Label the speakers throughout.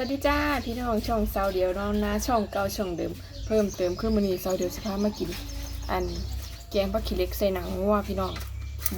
Speaker 1: สวัสดีจ้าพี่น้องช่องเสาเดียวน้องนะช่องเก่าช่องเดิมเพิ่มเติมขึ้นมานี้เสาเดียวสิพามากิน อันแกงผักขี้เล็กใส่หนังงัวพี่น้อง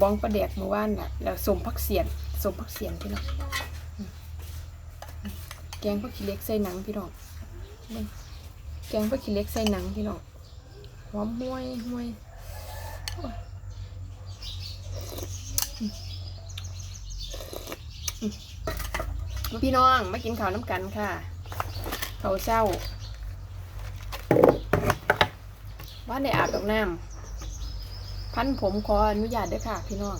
Speaker 1: บ้องปลาแดกเมื่อวานน่ะแล้วสมผักเสียนสมผักเสียนพี่น้องแกงผักขี้เล็กใส่หนังพี่น้องแกงผักขี้เล็กใส่หนังพี่น้องหอมห้วยห้วยโอ้ยอืมอืม พี่น้องมากินข้าวน้ำกันค่ะข้าวเช้าว่าในอาบดอกน้ำพันผมขออนุญาตด้วยค่ะ พี่น้อง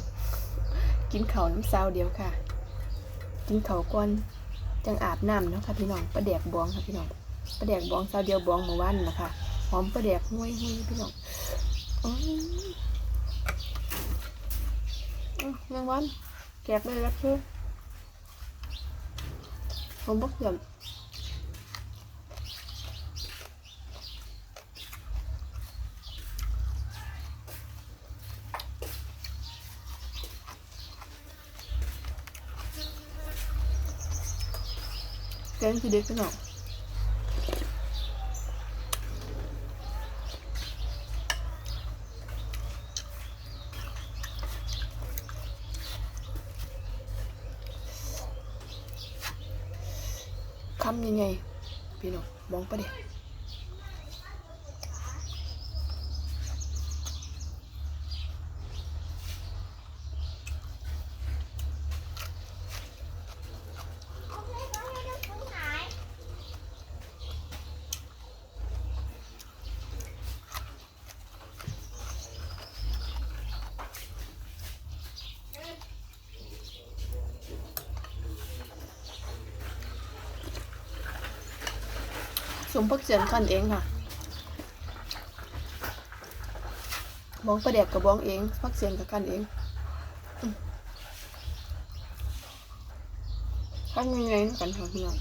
Speaker 1: กินเขาวน้ำซาวเดียวค่ะ กินเขาวก่อนจังอาบน้ำเนาะค่ะพี่น้องประแดกบองค่ะพี่น้องประแดกบองซาวเดียวบองเมื่อวานนะคะหอมประแดกห้วยห้วยพี่น้องอื้ออื้อยังวันแกกเลยรับเชื่อ ผมบอกเสื่อม แกงคือเด็กพี่น้องคำยังไงพี่น้องมองปะเดี๋ย มพักเสียนขั้นเองค่ะมองประเดี๋ยวกับบองเองพักเสียนกับขั้นเองขั้นยังไงกันค่ะพี่น้อง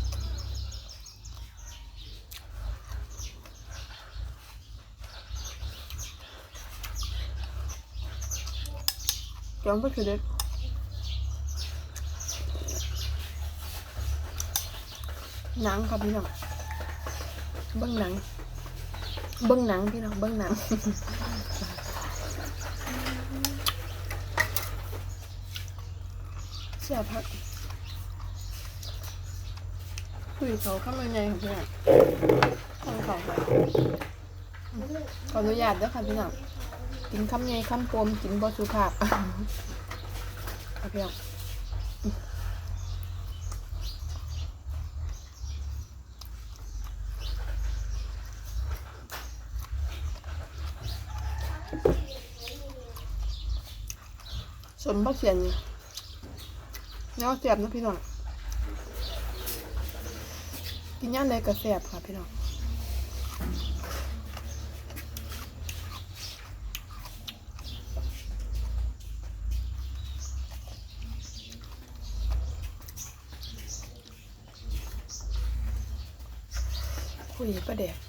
Speaker 1: จอมก็คือเด็กหนังครับพี่น้อง เบิ้งหนัง เบิ้งหนังพี่น้องเบิ้งหนังเสียพักคุยเขาเข้ามาไงครับพี่น้องข้างเขาไปขออนุญาตด้วยค่ะพี่น้องกินคำไงคำโปมกินบอสุภาพครับพี่น้อง มบักเสียนเนาะเสียบนะพี่น้องกินย่างใดก็แสบค่ะพี่น้องคุยประเดี๋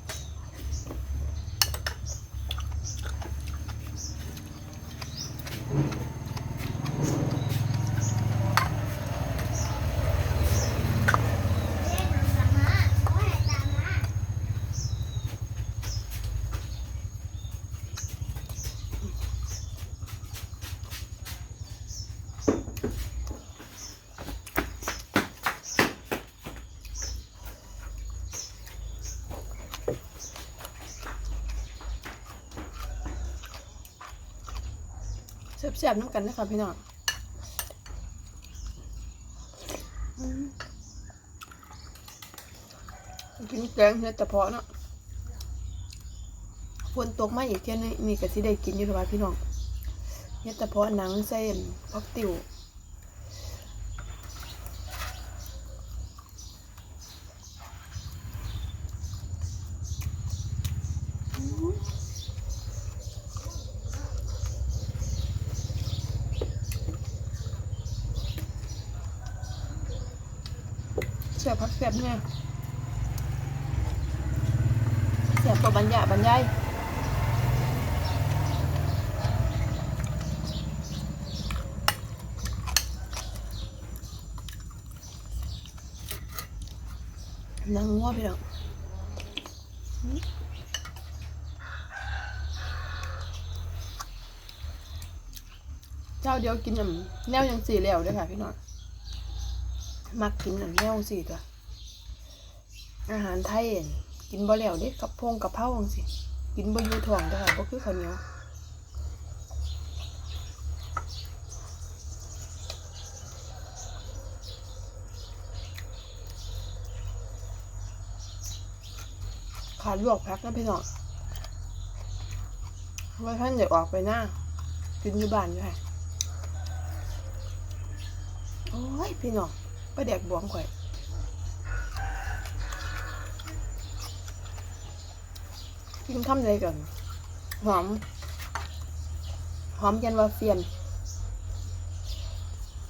Speaker 1: เสียบๆน้ำกันนะคะพี่น้องอืมกินแกงเนื้อแต่เพาะเนาะฝนตกมาอีกเที่ยนึงนี่ก็สิได้กินอยู่หรือเปล่าพี่น้องเนื้อแต่เพาะหนังเส้นพักติ๋ว เสียบพักเสียบเนี่ยเสียบตัวบรรยาบรรยายนางงัวพี่น้องอืมเจ้าเดียวกินน้ำแนวยังสีแล้วด้วยค่ะพี่น้อง มักกินน้ำแนวสีตัวอาหารไทยกินบ่แล้วเด้กับพงกับเผาจังสิกินบ่อยู่ท้องเด้อค่ะบ่คือข้าวเหนียวขาลวกพักนะพี่น้องว่าท่านเดี๋ยวออกไปหน้ากินอยู่บ้านอยู่ค่ะโอ้ยพี่น้อง ไปแดกบวงข่อยกินคำใดก่อนหอม หอมจันว่าเฟียน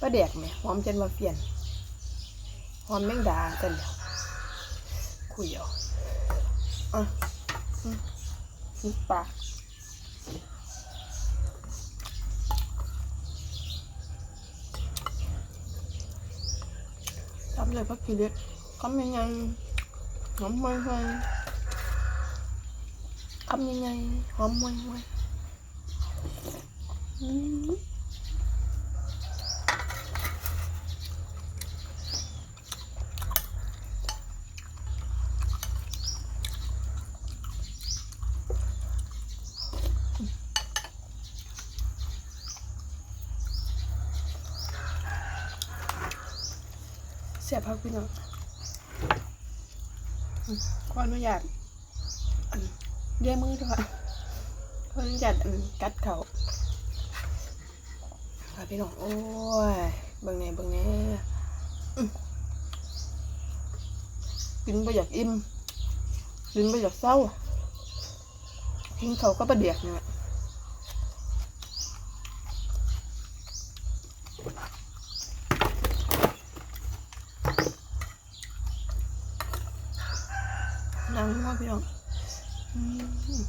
Speaker 1: ป้าแดกไหมหอมจันว่าเฟียน หอมแมงดากันเดียวคุยเอาอะอืมอืมปาก เลยพักกิเล็กคำยังไงหอมไม่ไงทำยังไงหอมมวยมวย สียพักพี่น้องอืมขออนุญาตเรียกมือด้วยค่ะเพิ่อันกัดเขาค่ะพี่น้องโอ้ยเบิ่งแหน่เบิ่งแหน่อื้อกินไปอยากอิ่มกินไปอยากเศร้ากินเขาก็ประเดียกเนี่ยแหละนั่งมากพี่น้อง อืม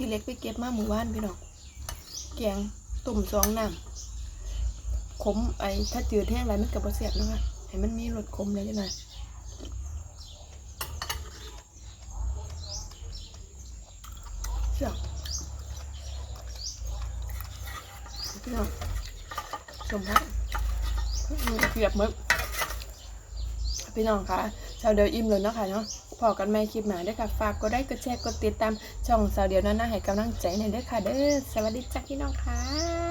Speaker 1: ถ้าขี้เล็กไปเก็บมาหมู่บ้านพี่น้องแกงตุ่มสองน้ำขมไอ้ถ้าจืดแห้งไรมันกับบะเสียบนะคะให้มันมีรสขมเลยจังไงเสียบพี่น้องชมครับเกียบมึกพี่น้องคะชาวเดียวอิ่มเลยเนาะค่ะเนาะ พอกันไม่คลิปหนาด้วยค่ะ ฝากกดไลค์กดแชร์กดติดตามช่องสาวเดียวนั้นนะให้กำลังใจหน่อยด้วยค่ะ เด้อ สวัสดีจ้าพี่น้องค่ะ